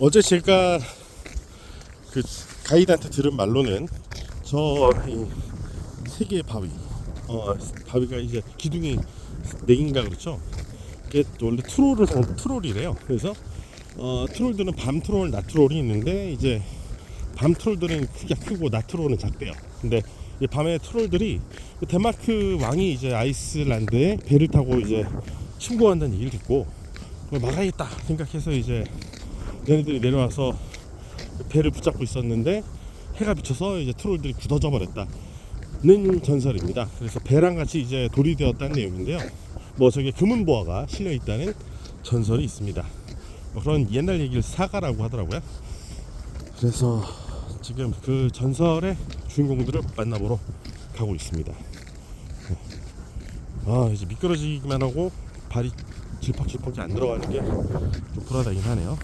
어제 제가 그 가이드한테 들은 말로는 저이 세 개의 바위, 어 바위가 이제 기둥이 네 개인가 그렇죠. 이게 원래 트롤을 상 트롤이래요. 그래서 어 트롤들은 밤 트롤, 낮 트롤이 있는데 이제 밤 트롤들은 크기가 크고 낮 트롤은 작대요. 근데 이 밤에 트롤들이 그 덴마크 왕이 이제 아이슬란드에 배를 타고 이제 침공한다는 얘기를 듣고 막아야겠다 생각해서 이제 얘네들이 내려와서 그 배를 붙잡고 있었는데 해가 비쳐서 이제 트롤들이 굳어져 버렸다는 전설입니다. 그래서 배랑 같이 이제 돌이 되었다는 내용인데요. 뭐 저게 금은보화가 실려 있다는 전설이 있습니다. 뭐 그런 옛날 얘기를 사가라고 하더라고요. 그래서 지금 그 전설의 주인공들을 만나보러 가고 있습니다. 아 이제 미끄러지기만 하고 발이 질퍽질퍽이 안 들어가는 게 좀 불안하긴 하네요.